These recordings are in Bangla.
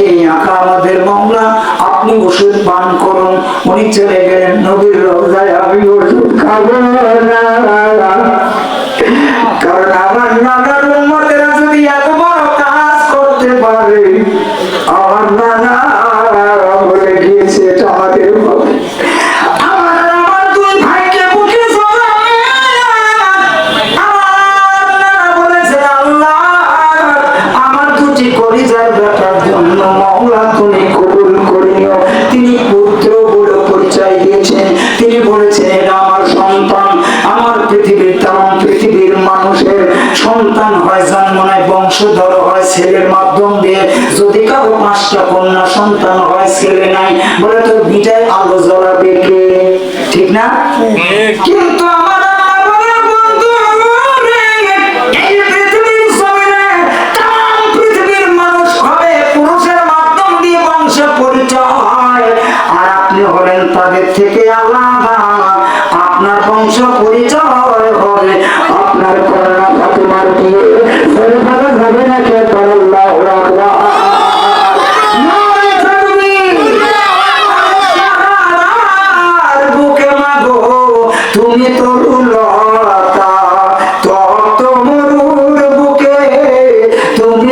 আঁকা আমাদের মামলা। আপনি ওষুধ পান করুন। উনি চলে গেলেন নবীর রোজায় আমি ওষুধ খাব না। কলিজার বেটার জন্য মাওলা তুমি কবুল করিও তিনি পুত্র বলে পরিচয় দিয়েছেন। তিনি বলেছেন এটা আমার সন্তান আমার পৃথিবীর তাম পৃথিবীর মানুষের সন্তান হয় জন্ম নেয় বংশধর হয় ছেলের মাধ্যম দিয়ে যদি কারও পাঁচটা কন্যা সন্তান হয় ছেলে নাই বলে তো বিটায় আলো জ্বলাবে কে ঠিক না? কিন্তু আমার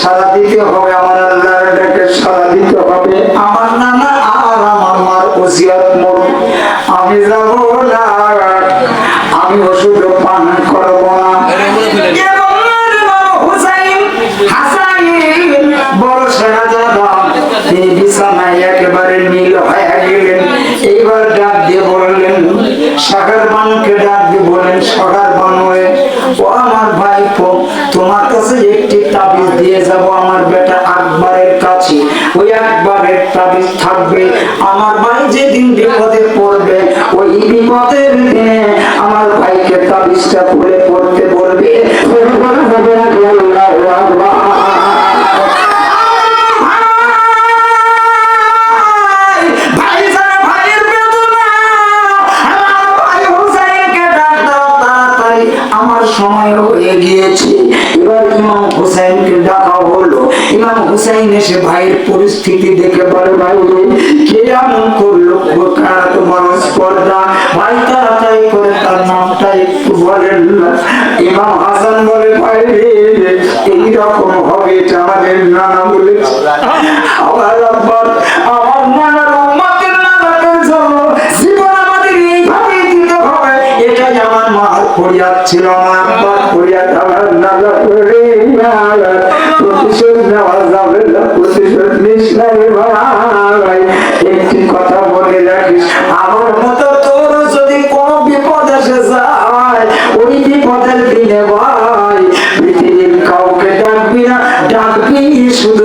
সারা দিতে হবে আমার আল্লাহর ডাকে, সারা দিতে হবে। আমার নানা আর আমার মার ওসিয়াত মোর আমি যাব না, আমি ওষুধ পান করব না। একেবারে নীল হয়ে এইবার ডাক দিয়ে বললেন শাখার বানকে ডাক দিয়ে বললেন শাখার বান হয়ে তাবিজ থাকবে। আমার ভাই যেদিন বিপদে পড়বে, ওই বিপদের দিনে আমার ভাইকে তাবিজটা পড়ে পড়তে বলবে। আমার সময় হয়ে গিয়েছে হুসাইন এসে ভাইয়ের পরিস্থিতি দেখে বলে, ভাই কে এমন করল? কারা তোমার স্পর্ধা ভাই, তাড়াতাড়ি করে তার নামটা একটু বলেন ইমাম হাসান বলে, ভাই রে এইরকম হবে এটা নানা বলেছে আমার আব্বার আমার নানার উম্মতের নানাদের জন্য জীবন আমাদের এইভাবেই দিতে হবে। এটাই আমার মার ফরিয়াদ ছিল, আমার আব্বার ফরিয়াদ আমার নানা। একটি কথা আমার মতো তোর যদি কোনো বিপদ এসে যায়, ওই বিপদের দিনে ভাই কাউকে ডাকবি না, ডাকবি শুধু